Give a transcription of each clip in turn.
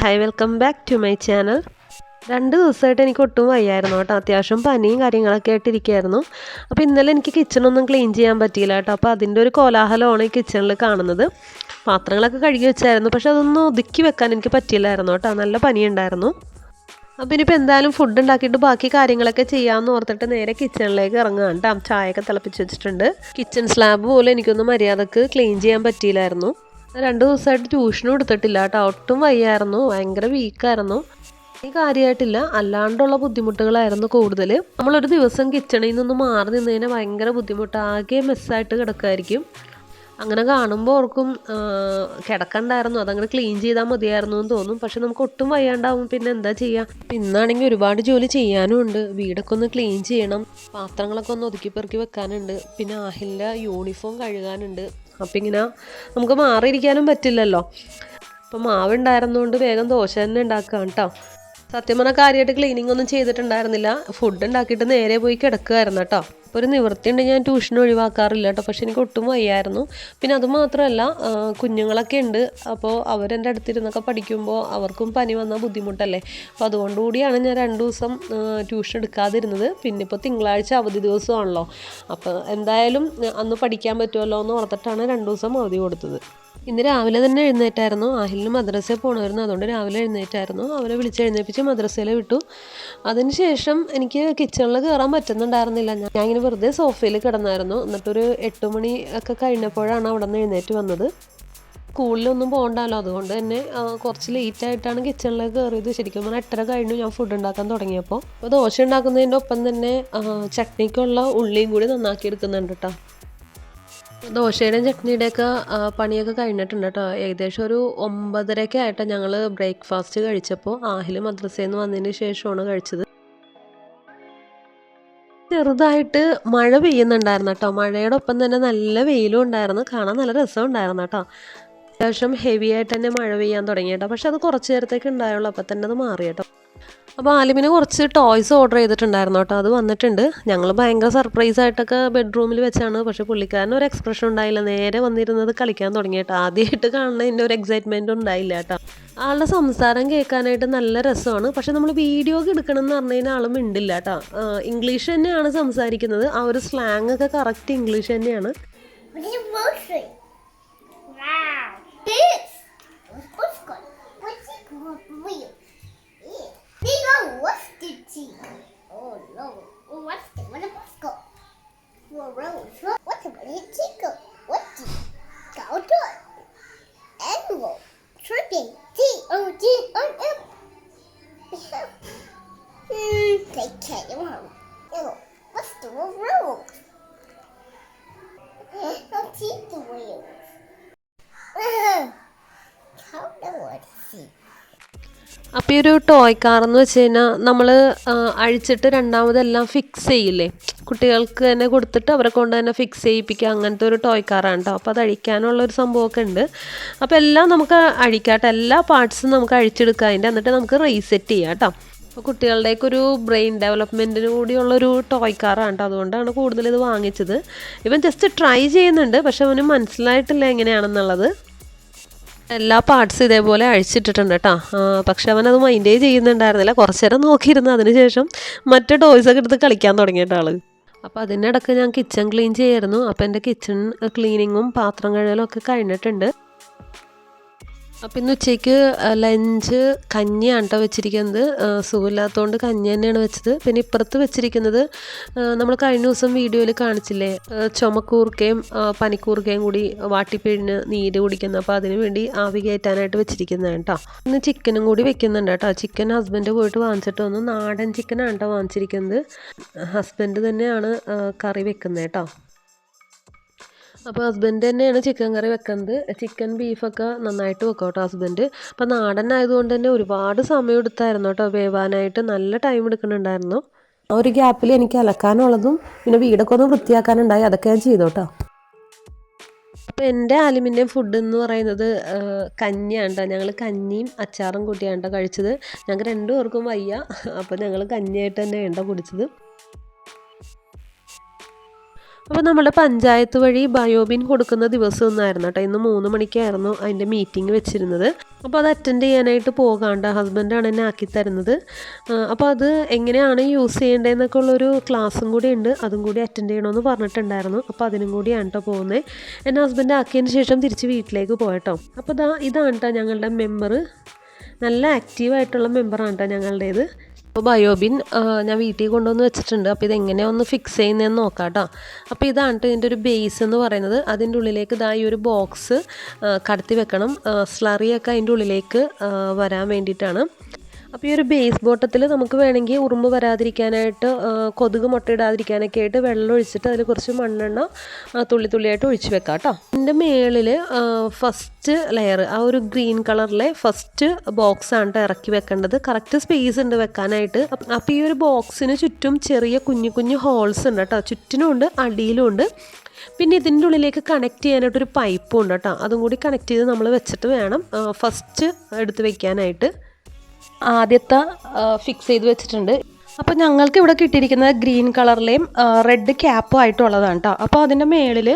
Hi welcome back to my channel രണ്ട് ദിവസമായിട്ട് എനിക്ക് ഒട്ടും വയ്യായിരുന്നു കേട്ടോ. അത്യാവശ്യം പനിയും കാര്യങ്ങളൊക്കെ ആയിട്ട് ആയിട്ടിരിക്കുകയായിരുന്നു അപ്പോൾ ഇന്നലെ എനിക്ക് കിച്ചണൊന്നും ക്ലീൻ ചെയ്യാൻ പറ്റിയില്ല കേട്ടോ. അപ്പോൾ അതിന്റെ ഒരു കോലാഹലമാണ് ഈ കിച്ചണിൽ കാണുന്നത്. പാത്രങ്ങളൊക്കെ കഴുകി വെച്ചായിരുന്നു. പക്ഷെ അതൊന്നും ഒതുക്കി വെക്കാൻ എനിക്ക് പറ്റിയില്ലായിരുന്നു കേട്ടോ. നല്ല പനിയുണ്ടായിരുന്നു. അപ്പോൾ ഇനിയിപ്പോൾ എന്തായാലും ഫുഡ് ഉണ്ടാക്കിയിട്ട് ബാക്കി കാര്യങ്ങളൊക്കെ ചെയ്യാമെന്ന് ഓർത്തിട്ട് നേരെ കിച്ചണിലേക്ക് ഇറങ്ങുകയാണ് കേട്ടോ. ചായയൊക്കെ തിളപ്പിച്ച് വെച്ചിട്ടുണ്ട്. കിച്ചൺ സ്ലാബ് പോലും എനിക്കൊന്നും മര്യാദയ്ക്ക് ക്ലീൻ ചെയ്യാൻ പറ്റിയില്ലായിരുന്നു. രണ്ട് ദിവസമായിട്ട് ട്യൂഷനും എടുത്തിട്ടില്ല കേട്ടോ. ഒട്ടും വയ്യായിരുന്നു. ഭയങ്കര വീക്കായിരുന്നു ഈ കാര്യമായിട്ടില്ല അല്ലാണ്ടുള്ള ബുദ്ധിമുട്ടുകളായിരുന്നു കൂടുതൽ നമ്മളൊരു ദിവസം കിച്ചണിൽ നിന്നൊന്ന് മാറി നിന്ന് ഭയങ്കര ബുദ്ധിമുട്ട് ആകെ മെസ്സായിട്ട് കിടക്കുമായിരിക്കും അങ്ങനെ കാണുമ്പോൾ ഓർക്കും കിടക്കണ്ടായിരുന്നു. അതങ്ങനെ ക്ലീൻ ചെയ്താൽ മതിയായിരുന്നു എന്ന് തോന്നും. പക്ഷെ നമുക്ക് ഒട്ടും വയ്യാണ്ടാവും. പിന്നെ എന്താ ചെയ്യുക ഇന്നാണെങ്കിൽ ഒരുപാട് ജോലി ചെയ്യാനും ഉണ്ട്. വീടൊക്കെ ഒന്ന് ക്ലീൻ ചെയ്യണം. പാത്രങ്ങളൊക്കെ ഒന്ന് ഒതുക്കി പെറുക്കി വെക്കാനുണ്ട്. പിന്നെ ആഹിലിന്റെ യൂണിഫോം കഴുകാനുണ്ട്. അപ്പം ഇങ്ങനെ നമുക്ക് മാറിയിരിക്കാനും പറ്റില്ലല്ലോ. അപ്പം മാവുണ്ടായിരുന്നതുകൊണ്ട് വേഗം ദോശ തന്നെ ഉണ്ടാക്കാം കേട്ടോ സത്യം പറഞ്ഞാൽ കാര്യമായിട്ട് ക്ലീനിങ് ഒന്നും ചെയ്തിട്ടുണ്ടായിരുന്നില്ല. ഫുഡ് ഉണ്ടാക്കിയിട്ട് നേരെ പോയി കിടക്കുമായിരുന്നു കേട്ടോ അപ്പോൾ ഒരു നിവൃത്തി ഉണ്ട് ഞാൻ ട്യൂഷൻ ഒഴിവാക്കാറില്ല കേട്ടോ. പക്ഷെ എനിക്ക് ഒട്ടും വയ്യായിരുന്നു. പിന്നെ അതുമാത്രമല്ല കുഞ്ഞുങ്ങളൊക്കെ ഉണ്ട്. അപ്പോൾ അവരെന്റെ അടുത്തിരുന്നൊക്കെ പഠിക്കുമ്പോൾ അവർക്കും പനി വന്നാൽ ബുദ്ധിമുട്ടല്ലേ? അപ്പോൾ അതുകൊണ്ടുകൂടിയാണ് ഞാൻ രണ്ട് ദിവസം ട്യൂഷൻ എടുക്കാതിരുന്നത്. പിന്നെ ഇപ്പോൾ തിങ്കളാഴ്ച അവധി ദിവസമാണല്ലോ. അപ്പോൾ എന്തായാലും അന്ന് പഠിക്കാൻ പറ്റുമല്ലോ എന്ന് ഓർത്തിട്ടാണ് രണ്ട് ദിവസം അവധി കൊടുത്തത്. ഇന്ന് രാവിലെ തന്നെ എഴുന്നേറ്റായിരുന്നു. ആഹിലിന് മദ്രസയിൽ പോകണമായിരുന്നു അതുകൊണ്ട് രാവിലെ എഴുന്നേറ്റായിരുന്നു. അവരെ വിളിച്ച് എഴുന്നേപ്പിച്ച് മദ്രസയിൽ വിട്ടു. അതിനുശേഷം എനിക്ക് കിച്ചണിൽ കയറാൻ പറ്റുന്നുണ്ടായിരുന്നില്ല. ഞാൻ ഇങ്ങനെ വെറുതെ സോഫയിൽ കിടന്നായിരുന്നു. എന്നിട്ടൊരു എട്ട് മണി ഒക്കെ കഴിഞ്ഞപ്പോഴാണ് അവിടെ നിന്ന് എഴുന്നേറ്റ് വന്നത്. സ്കൂളിലൊന്നും പോകണ്ടല്ലോ. അതുകൊണ്ട് തന്നെ കുറച്ച് ലേറ്റ് ആയിട്ടാണ് കിച്ചണിലേക്ക് കയറിയത്. ശരിക്കും പറഞ്ഞാൽ എട്ടര കഴിഞ്ഞു ഞാൻ ഫുഡ് ഉണ്ടാക്കാൻ തുടങ്ങിയപ്പോൾ അപ്പോൾ ദോശ ഉണ്ടാക്കുന്നതിന്റെ ഒപ്പം തന്നെ ചട്നിക്കുള്ള ഉള്ളിയും കൂടി നന്നാക്കി എടുക്കുന്നുണ്ട് കേട്ടോ ദോശയുടെയും ചട്നിയുടെയൊക്കെ പണിയൊക്കെ കഴിഞ്ഞിട്ടുണ്ട് കേട്ടോ ഏകദേശം ഒരു ഒമ്പതരയൊക്കെ ആയിട്ടാണ് ഞങ്ങൾ ബ്രേക്ക്ഫാസ്റ്റ് കഴിച്ചപ്പോൾ ആഹിൽ മദ്രസയിൽ നിന്ന് വന്നതിന് ശേഷമാണ് കഴിച്ചത്. ചെറുതായിട്ട് മഴ പെയ്യുന്നുണ്ടായിരുന്നു കേട്ടോ. മഴയുടെ ഒപ്പം തന്നെ നല്ല വെയിലും ഉണ്ടായിരുന്നു. കാണാൻ നല്ല രസം ഉണ്ടായിരുന്നു കേട്ടോ. അത്യാവശ്യം ഹെവി ആയിട്ട് തന്നെ മഴ പെയ്യാൻ തുടങ്ങി കേട്ടോ. പക്ഷെ അത് കുറച്ച് നേരത്തേക്ക് ഉണ്ടായുള്ളൂ. അപ്പം തന്നെ അത് മാറി കേട്ടോ. അപ്പോൾ ആലിമിന് കുറച്ച് ടോയ്സ് ഓർഡർ ചെയ്തിട്ടുണ്ടായിരുന്നു കേട്ടോ. അത് വന്നിട്ടുണ്ട്. ഞങ്ങൾ ഭയങ്കര സർപ്രൈസ് ആയിട്ടൊക്കെ ബെഡ്റൂമിൽ വെച്ചാണ്. പക്ഷേ പുള്ളിക്കാരന് ഒരു എക്സ്പ്രഷൻ ഉണ്ടായില്ല. നേരെ വന്നിരുന്നത് കളിക്കാൻ തുടങ്ങി കേട്ടോ. ആദ്യമായിട്ട് കാണുന്നതിന്റെ ഒരു എക്സൈറ്റ്മെന്റ് ഉണ്ടായില്ല കേട്ടോ. ആളുടെ സംസാരം കേൾക്കാനായിട്ട് നല്ല രസമാണ്. പക്ഷെ നമ്മൾ വീഡിയോ എടുക്കണം എന്ന് പറഞ്ഞു കഴിഞ്ഞാൽ ആൾ കേട്ടോ. ഇംഗ്ലീഷ് തന്നെയാണ് സംസാരിക്കുന്നത്. ആ ഒരു സ്ലാങ് ഒക്കെ കറക്റ്റ് ഇംഗ്ലീഷ് തന്നെയാണ്. this? What's called? What's it called? Wheel. They got what's the tea? Oh no. What's the what's of us got? For rose. What's the one of? What's the cow dog? Animal. Tripping. T O G O M. Hmm. They can't. What's the rose? Let's. അപ്പോൾ ഈ ഒരു toy car എന്ന് വെച്ച് കഴിഞ്ഞാൽ നമ്മൾ അഴിച്ചിട്ട് രണ്ടാമതെല്ലാം fix ചെയ്യില്ലേ? കുട്ടികൾക്ക് തന്നെ കൊടുത്തിട്ട് അവരെ കൊണ്ട് തന്നെ ഫിക്സ് ചെയ്യിപ്പിക്കുക അങ്ങനത്തെ ഒരു ടോയ് കാറാണ് കേട്ടോ അപ്പോൾ അത് അഴിക്കാനുള്ള ഒരു സംഭവമൊക്കെ ഉണ്ട്. അപ്പോൾ എല്ലാം നമുക്ക് അഴിക്കാട്ടോ. എല്ലാ പാർട്സും നമുക്ക് അഴിച്ചെടുക്കുക അതിന്റെ. എന്നിട്ട് നമുക്ക് റീസെറ്റ് ചെയ്യാം കേട്ടോ അപ്പോൾ കുട്ടികളുടെയൊക്കെ ഒരു ബ്രെയിൻ ഡെവലപ്മെന്റിന് കൂടിയുള്ളൊരു ടോയ് കാറാണ് കേട്ടോ അതുകൊണ്ടാണ് കൂടുതൽ ഇത് വാങ്ങിച്ചത്. ഇവൻ ജസ്റ്റ് ട്രൈ ചെയ്യുന്നുണ്ട് പക്ഷെ അവന് മനസ്സിലായിട്ടില്ല എങ്ങനെയാണെന്നുള്ളത്. എല്ലാ പാർട്സും ഇതേപോലെ അഴിച്ചിട്ടിട്ടുണ്ട് കേട്ടോ പക്ഷെ അവനത് മൈൻഡേ ചെയ്യുന്നുണ്ടായിരുന്നില്ല. കുറച്ചു നേരം നോക്കിയിരുന്നു. അതിനുശേഷം മറ്റു ടോയ്സൊക്കെ എടുത്ത് കളിക്കാൻ തുടങ്ങിയ ആൾ. അപ്പോൾ അതിനിടയ്ക്ക് ഞാൻ കിച്ചൺ ക്ലീൻ ചെയ്യായിരുന്നു. അപ്പോൾ എന്റെ കിച്ചൺ ക്ലീനിങ്ങും പാത്രം കഴുകലും ഒക്കെ കഴിഞ്ഞിട്ടുണ്ട്. അപ്പം ഇന്ന് ഉച്ചയ്ക്ക് ലഞ്ച് കഞ്ഞിയാണ് കേട്ടോ വെച്ചിരിക്കുന്നത്. സുഖമില്ലാത്തതുകൊണ്ട് കഞ്ഞി തന്നെയാണ് വെച്ചത്. പിന്നെ ഇപ്പുറത്ത് വെച്ചിരിക്കുന്നത് നമ്മൾ കഴിഞ്ഞ ദിവസം വീഡിയോയിൽ കാണിച്ചില്ലേ ചുമക്കൂർക്കയും പനിക്കൂർക്കയും കൂടി വാട്ടിപ്പിഴിഞ്ഞ് നീര് കുടിക്കുന്ന. അപ്പോൾ അതിനു വേണ്ടി ആവി കയറ്റാനായിട്ട് വെച്ചിരിക്കുന്നതാണ് കേട്ടോ. ഇന്ന് ചിക്കനും കൂടി വെക്കുന്നുണ്ട് കേട്ടോ. ചിക്കൻ ഹസ്ബൻഡ് പോയിട്ട് വാങ്ങിച്ചിട്ട് വന്നു. നാടൻ ചിക്കനാണ് കേട്ടോ വാങ്ങിച്ചിരിക്കുന്നത്. ഹസ്ബൻഡ് തന്നെയാണ് കറി വെക്കുന്നത് കേട്ടോ. അപ്പോൾ ഹസ്ബൻഡ് തന്നെയാണ് ചിക്കൻ കറി വെക്കുന്നത്. ചിക്കൻ ബീഫൊക്കെ നന്നായിട്ട് വെക്കും കേട്ടോ ഹസ്ബൻഡ് അപ്പോൾ നാടൻ ആയതുകൊണ്ട് തന്നെ ഒരുപാട് സമയം എടുത്തായിരുന്നു കേട്ടോ. വേവാനായിട്ട് നല്ല ടൈം എടുക്കുന്നുണ്ടായിരുന്നു. ആ ഒരു ഗ്യാപ്പിൽ എനിക്ക് അലക്കാനുള്ളതും പിന്നെ വീടൊക്കെ ഒന്ന് വൃത്തിയാക്കാനുണ്ടായി. അതൊക്കെ ഞാൻ ചെയ്തു കേട്ടോ. അപ്പോൾ എന്റെ ആലിമിന്റെ ഫുഡ് എന്ന് പറയുന്നത് കഞ്ഞിയാണ് ഞങ്ങൾ കഞ്ഞിയും അച്ചാറും കൂട്ടിയാണ് കേട്ടോ കഴിച്ചത്. ഞങ്ങൾക്ക് രണ്ടു പേർക്കും വയ്യ. അപ്പോൾ ഞങ്ങൾ കഞ്ഞിയായിട്ട് തന്നെ എണ്ട കുടിച്ചത്. അപ്പോൾ നമ്മുടെ പഞ്ചായത്ത് വഴി ബയോബിൻ കൊടുക്കുന്ന ദിവസം ഒന്നായിരുന്നു കേട്ടോ. ഇന്ന് മൂന്ന് മണിക്കായിരുന്നു അതിന്റെ മീറ്റിംഗ് വെച്ചിരുന്നത്. അപ്പോൾ അത് അറ്റൻഡ് ചെയ്യാനായിട്ട് പോകാണ്ട് ഹസ്ബൻഡാണ് എന്നെ ആക്കി തരുന്നത്. അപ്പോൾ അത് എങ്ങനെയാണ് യൂസ് ചെയ്യേണ്ടതെന്നൊക്കെ ഉള്ളൊരു ക്ലാസ്സും കൂടി ഉണ്ട്. അതും കൂടി അറ്റൻഡ് ചെയ്യണമെന്ന് പറഞ്ഞിട്ടുണ്ടായിരുന്നു. അപ്പോൾ അതിനും കൂടിയാണ് കേട്ടോ പോകുന്നത് എന്നെ ഹസ്ബൻഡ് ആക്കിയതിന് ശേഷം തിരിച്ച് വീട്ടിലേക്ക് പോയട്ടോ. അപ്പോൾ ഇതാ ഇതാണ് കേട്ടോ ഞങ്ങളുടെ മെമ്പർ നല്ല ആക്റ്റീവായിട്ടുള്ള മെമ്പറാണ് കേട്ടോ ഞങ്ങളുടേത്. അപ്പോൾ ബയോബിൻ ഞാൻ വീട്ടിൽ കൊണ്ടുവന്ന് വെച്ചിട്ടുണ്ട്. അപ്പോൾ ഇതെങ്ങനെ ഒന്ന് ഫിക്സ് ചെയ്യുന്നതെന്ന് നോക്കാം കേട്ടോ അപ്പോൾ ഇതാണ് ഇതിന്റെ ഒരു ബേസ് എന്ന് പറയുന്നത്. അതിന്റെ ഉള്ളിലേക്ക് ഇതാ ഈ ഒരു ബോക്സ് കടത്തി വെക്കണം. സ്ലറിയൊക്കെ അതിന്റെ ഉള്ളിലേക്ക് വരാൻ വേണ്ടിയിട്ടാണ്. അപ്പോൾ ഈ ഒരു ബേസ് ബോട്ടത്തിൽ നമുക്ക് വേണമെങ്കിൽ ഉറുമ്പ് വരാതിരിക്കാനായിട്ട് കൊതുക് മുട്ടയിടാതിരിക്കാനൊക്കെ ആയിട്ട് വെള്ളം ഒഴിച്ചിട്ട് അതിൽ കുറച്ച് മണ്ണെണ്ണ തുള്ളി തുള്ളിയായിട്ട് ഒഴിച്ച് വെക്കാം കേട്ടോ. ഇതിന്റെ മേളിൽ ഫസ്റ്റ് ലെയർ ആ ഒരു ഗ്രീൻ കളറിലെ ഫസ്റ്റ് ബോക്സ് ആണ് ഇറക്കി വെക്കേണ്ടത്. കറക്റ്റ് സ്പേസ് ഉണ്ട് വെക്കാനായിട്ട്. അപ്പോൾ ഈ ഒരു ബോക്സിന് ചുറ്റും ചെറിയ കുഞ്ഞു കുഞ്ഞു ഹോൾസ് ഉണ്ട് കേട്ടോ ചുറ്റിനും ഉണ്ട് അടിയിലും ഉണ്ട്. പിന്നെ ഇതിന്റെ ഉള്ളിലേക്ക് കണക്ട് ചെയ്യാനായിട്ട് ഒരു പൈപ്പും ഉണ്ട് കേട്ടോ അതും കൂടി കണക്ട് ചെയ്ത് നമ്മൾ വെച്ചിട്ട് വേണം ഫസ്റ്റ് എടുത്ത് വെക്കാനായിട്ട്. ആദ്യത്തെ ഫിക്സ് ചെയ്ത് വെച്ചിട്ടുണ്ട്. അപ്പോൾ ഞങ്ങൾക്ക് ഇവിടെ കിട്ടിയിരിക്കുന്നത് ഗ്രീൻ കളറിലെയും റെഡ് ക്യാപ്പും ആയിട്ടുള്ളതാണ് കേട്ടോ അപ്പോൾ അതിന്റെ മേളിൽ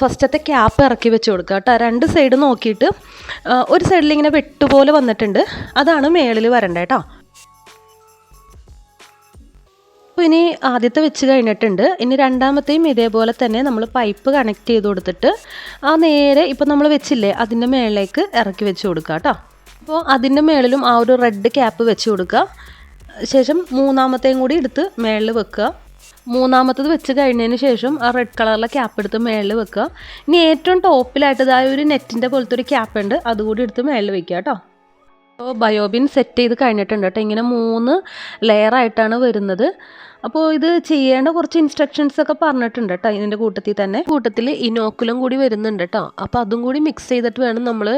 ഫസ്റ്റത്തെ ക്യാപ്പ് ഇറക്കി വെച്ച് കൊടുക്കുക കേട്ടോ രണ്ട് സൈഡ് നോക്കിയിട്ട് ഒരു സൈഡിൽ ഇങ്ങനെ വെട്ടുപോലെ വന്നിട്ടുണ്ട്. അതാണ് മേളിൽ വരേണ്ടത് കേട്ടോ അപ്പോൾ ഇനി ആദ്യത്തെ വെച്ച് കഴിഞ്ഞിട്ടുണ്ട്. ഇനി രണ്ടാമത്തെയും ഇതേപോലെ തന്നെ നമ്മൾ പൈപ്പ് കണക്ട് ചെയ്ത് കൊടുത്തിട്ട് ആ നേരെ ഇപ്പോൾ നമ്മൾ വെച്ചില്ലേ അതിന്റെ മേളിലേക്ക് ഇറക്കി വെച്ച് കൊടുക്കുക കേട്ടോ അപ്പോൾ അതിന്റെ മേളിലും ആ ഒരു റെഡ് ക്യാപ്പ് വെച്ച് കൊടുക്കുക. ശേഷം മൂന്നാമത്തെയും കൂടി എടുത്ത് മേളിൽ വെക്കുക. മൂന്നാമത്തത് വെച്ച് കഴിഞ്ഞതിന് ശേഷം ആ റെഡ് കളറിലെ ക്യാപ്പ് എടുത്ത് മേളിൽ വെക്കുക. ഇനി ഏറ്റവും ടോപ്പിലായിട്ട് ഇതായ ഒരു നെറ്റിന്റെ പോലത്തെ ഒരു ക്യാപ്പ് ഉണ്ട്. അതുകൂടി എടുത്ത് മേളിൽ വെക്കുക കേട്ടോ. അപ്പോൾ ബയോബിൻ സെറ്റ് ചെയ്ത് കഴിഞ്ഞിട്ടുണ്ട് കേട്ടോ. ഇങ്ങനെ മൂന്ന് ലെയറായിട്ടാണ് വരുന്നത്. അപ്പോൾ ഇത് ചെയ്യേണ്ട കുറച്ച് ഇൻസ്ട്രക്ഷൻസ് ഒക്കെ പറഞ്ഞിട്ടുണ്ട് കേട്ടോ ഇതിന്റെ കൂട്ടത്തിൽ തന്നെ. കൂട്ടത്തിൽ ഇനോക്കുലം കൂടി വരുന്നുണ്ട് കേട്ടോ. അപ്പോൾ അതും കൂടി മിക്സ് ചെയ്തിട്ട് വേണം നമ്മൾ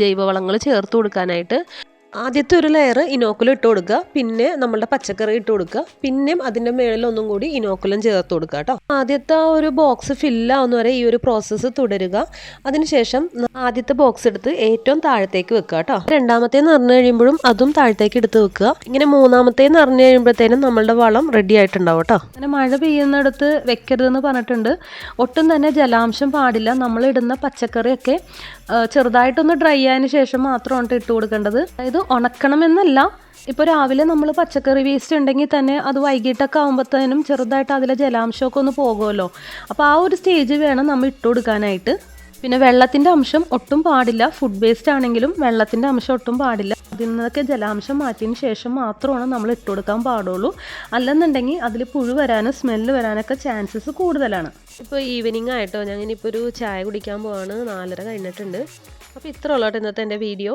ജൈവവളങ്ങൾ ചേർത്ത് കൊടുക്കാനായിട്ട്. ആദ്യത്തെ ഒരു ലെയർ ഇനോക്കുലം ഇട്ട് കൊടുക്കുക. പിന്നെ നമ്മളുടെ പച്ചക്കറി ഇട്ട് കൊടുക്കുക. പിന്നെയും അതിന്റെ മേളിൽ ഒന്നും കൂടി ഇനോക്കുലം ചേർത്ത് കൊടുക്കുക കേട്ടോ. ആദ്യത്തെ ആ ഒരു ബോക്സ് ഫില്ലാവുന്ന വരെ ഈ ഒരു പ്രോസസ്സ് തുടരുക. അതിനുശേഷം ആദ്യത്തെ ബോക്സ് എടുത്ത് ഏറ്റവും താഴത്തേക്ക് വെക്കുക കേട്ടോ. രണ്ടാമത്തെ നിറഞ്ഞു കഴിയുമ്പോഴും അതും താഴത്തേക്ക് എടുത്ത് വെക്കുക. ഇങ്ങനെ മൂന്നാമത്തെ നിറഞ്ഞു കഴിയുമ്പോഴത്തേനും നമ്മളുടെ വളം റെഡി ആയിട്ടുണ്ടാവും കേട്ടോ. അങ്ങനെ മഴ പെയ്യുന്നിടത്ത് വെക്കരുതെന്ന് പറഞ്ഞിട്ടുണ്ട്. ഒട്ടും തന്നെ ജലാംശം പാടില്ല. നമ്മളിടുന്ന പച്ചക്കറിയൊക്കെ ചെറുതായിട്ടൊന്ന് ഡ്രൈ ആയതിനു ശേഷം മാത്രമാണ് ഇട്ട് കൊടുക്കേണ്ടത്. അതായത് ഉണക്കണമെന്നല്ല. ഇപ്പോൾ രാവിലെ നമ്മൾ പച്ചക്കറി വേസ്റ്റ് ഉണ്ടെങ്കിൽ തന്നെ അത് വൈകിട്ടൊക്കെ ആകുമ്പോഴത്തേനും ചെറുതായിട്ട് അതിലെ ജലാംശമൊക്കെ ഒന്ന് പോകുമല്ലോ. അപ്പോൾ ആ ഒരു സ്റ്റേജ് വേണം നമ്മൾ ഇട്ട് കൊടുക്കാനായിട്ട്. പിന്നെ വെള്ളത്തിന്റെ അംശം ഒട്ടും പാടില്ല. ഫുഡ് വേസ്റ്റ് ആണെങ്കിലും വെള്ളത്തിന്റെ അംശം ഒട്ടും പാടില്ല. അതിൽ നിന്നൊക്കെ ജലാംശം മാറ്റിയതിന് ശേഷം മാത്രമാണ് നമ്മൾ ഇട്ട് കൊടുക്കാൻ പാടുള്ളൂ. അല്ലെന്നുണ്ടെങ്കിൽ അതിൽ പുഴു വരാനും സ്മെല്ല് വരാനൊക്കെ ചാൻസസ് കൂടുതലാണ്. ഇപ്പോൾ ഈവനിങ് ആയിട്ടോ ഞാൻ ഇനിയിപ്പോൾ ഒരു ചായ കുടിക്കാൻ പോവാണ്. നാലര കഴിഞ്ഞിട്ടുണ്ട്. അപ്പോൾ ഇത്ര ഉള്ളൂ ഇന്നത്തെ എന്റെ video